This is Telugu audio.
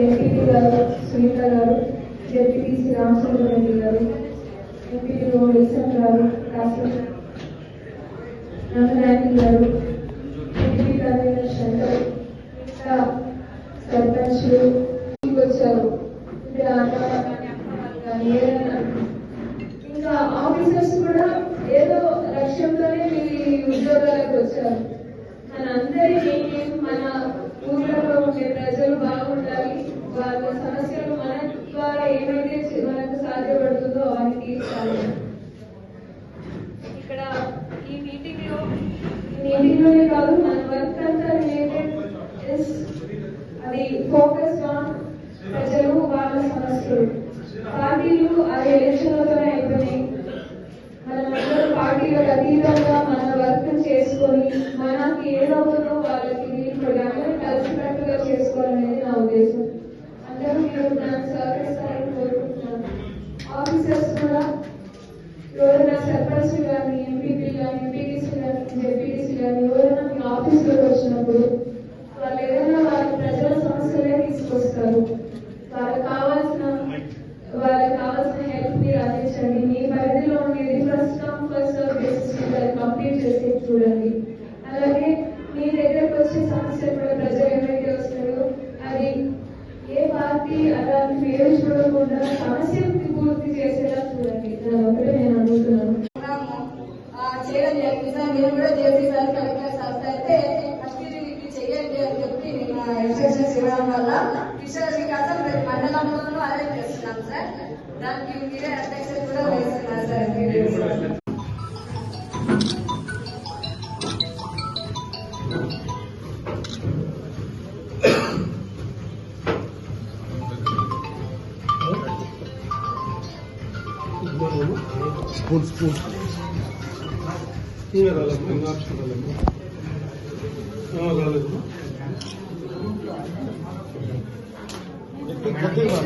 ఎంపీటీ గారు సునీత గారు జెడ్పీటీసీ రామచంద్ర రెడ్డి గారు ఎంపీపీ విల్సన్ గారు డాక్టర్ రంగనాయకి గారు ఎంపీటీ కన్వీనర్ శంకర్ ఇంకా సర్పంచ్లు వచ్చారు ఇంకా ఆఫీసర్స్ కూడా ఏదో లక్ష్యంతోనే వచ్చారు మన ఊర్లలో ఉండే ప్రజలు బాగుండాలి. వాళ్ళ సమస్యలు మన ద్వారా ఏమైతే మనకు సాధ్యపడుతుందో అవన్నీ తీర్చాలి. ఇక్కడ ఈ మీటింగ్లో మీటింగ్లోనే కాదు మన వర్క్ అంతా రిలేటెడ్ అది ఫోకస్ ఆన్ ప్రజలు వాళ్ళ సమస్యలు పార్టీలు అది ఎలక్షన్లతోనే అయిపోయినాయి మనమందరూ పార్టీలకు అతీతంగా మన వర్క్ చేసుకొని మనకి ఏదవుతుందో వాళ్ళకి ఇప్పుడు అందరూ కలిసికట్టుగా చేసుకోవాలనేది నా ఉద్దేశం. అందరూ మీరు నాకు సహకరిస్తారని కోరుకుంటున్నాను. ఆఫీసర్స్ కూడా ఎవరైనా సర్పంచ్ కానీ ఎంపీపీ కానీ ఎంపీటీసీ కానీ జెడ్పీటీసీ కానీ ఎవరైనా మీ ఆఫీస్లోకి వచ్చినప్పుడు వాళ్ళు ఏదైనా వాళ్ళ ప్రజల సమస్యలే తీసుకొస్తారు వాళ్ళకి కావాల్సిన వాళ్ళకి కావాల్సిన హెల్ప్ మీరు అందించండి మీ పరిధిలో ఉండేది first come first serve basis మీద అది కంప్లీట్ చేసి చూడండి. అలాగే మీ దగ్గరకు వచ్చే సమస్యలు కూడా ప్రజలు ఏమైతే వస్తాయో అది ఏ పార్టీ అలాంటి పేరు చూడకుండా సమస్యను పూర్తి చేసేలా చూడండి. దాని ఒకటే నేను అడుగుతున్నాను ఆ, చేయడం జరిగింది. సార్ కూడా జేసీ సార్ కలెక్టర్ సార్. అయితే ఫస్ట్ ఇది చేయండి అని చెప్పి నేను ఇన్స్ట్రక్షన్స్ ఇవ్వడం వల్ల కిషోర్ వికాసం ప్రతి మండలంలోనూ అరేంజ్ చేస్తున్నాం సార్. దానికి మీరే అధ్యక్షులు కూడా వేస్తున్నారు. స్పూన్ స్పూన్ స్పూన్ ఇవే రాలేదు ఆప్షన్ రాలేదు రాలేదు కొద్దిగా